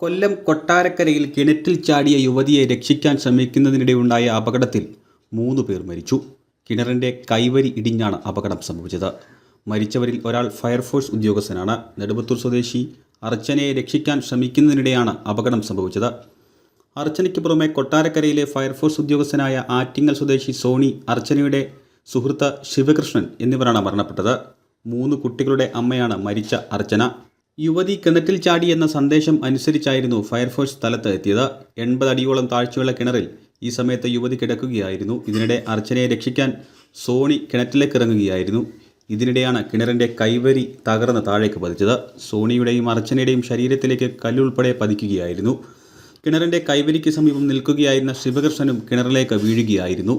കൊല്ലം കൊട്ടാരക്കരയിൽ കിണറ്റിൽ ചാടിയ യുവതിയെ രക്ഷിക്കാൻ ശ്രമിക്കുന്നതിനിടെയുണ്ടായ അപകടത്തിൽ മൂന്ന് പേർ മരിച്ചു. കിണറിന്റെ കൈവരി ഇടിഞ്ഞാണ് അപകടം സംഭവിച്ചത്. മരിച്ചവരിൽ ഒരാൾ ഫയർഫോഴ്സ് ഉദ്യോഗസ്ഥനാണ്. നെടുമ്പത്തൂർ സ്വദേശി അർച്ചനയെ രക്ഷിക്കാൻ ശ്രമിക്കുന്നതിനിടെയാണ് അപകടം സംഭവിച്ചത്. അർച്ചനയ്ക്ക് പുറമെ കൊട്ടാരക്കരയിലെ ഫയർഫോഴ്സ് ഉദ്യോഗസ്ഥനായ ആറ്റിങ്ങൽ സ്വദേശി സോണി അർച്ചനയുടെ സുഹൃത്ത് ശിവകൃഷ്ണൻ എന്നിവരാണ് മരണപ്പെട്ടത്. മൂന്ന് കുട്ടികളുടെ അമ്മയാണ് മരിച്ച അർച്ചന. യുവതി കിണറ്റിൽ ചാടി എന്ന സന്ദേശം അനുസരിച്ചായിരുന്നു ഫയർഫോഴ്സ് സ്ഥലത്ത് എത്തിയത്. എൺപത് അടിയോളം താഴ്ചയുള്ള കിണറിൽ ഈ സമയത്ത് യുവതി കിടക്കുകയായിരുന്നു. ഇതിനിടെ അർച്ചനയെ രക്ഷിക്കാൻ സോണി കിണറ്റിലേക്ക് ഇറങ്ങുകയായിരുന്നു. ഇതിനിടെയാണ് കിണറിന്റെ കൈവരി തകർന്ന് താഴേക്ക് പതിച്ചത്. സോണിയുടെയും അർച്ചനയുടെയും ശരീരത്തിലേക്ക് കല്ലുൾപ്പെടെ പതിക്കുകയായിരുന്നു. കിണറിന്റെ കൈവരിക്ക് സമീപം നിൽക്കുകയായിരുന്ന ശിവകൃഷ്ണനും കിണറിലേക്ക് വീഴുകയായിരുന്നു.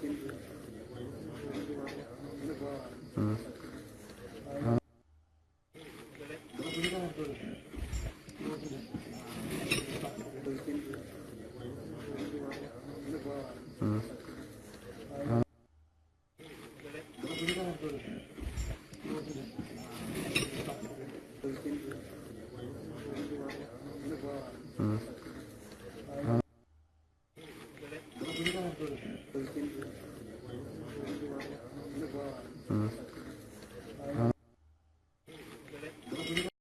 Mm-hmm.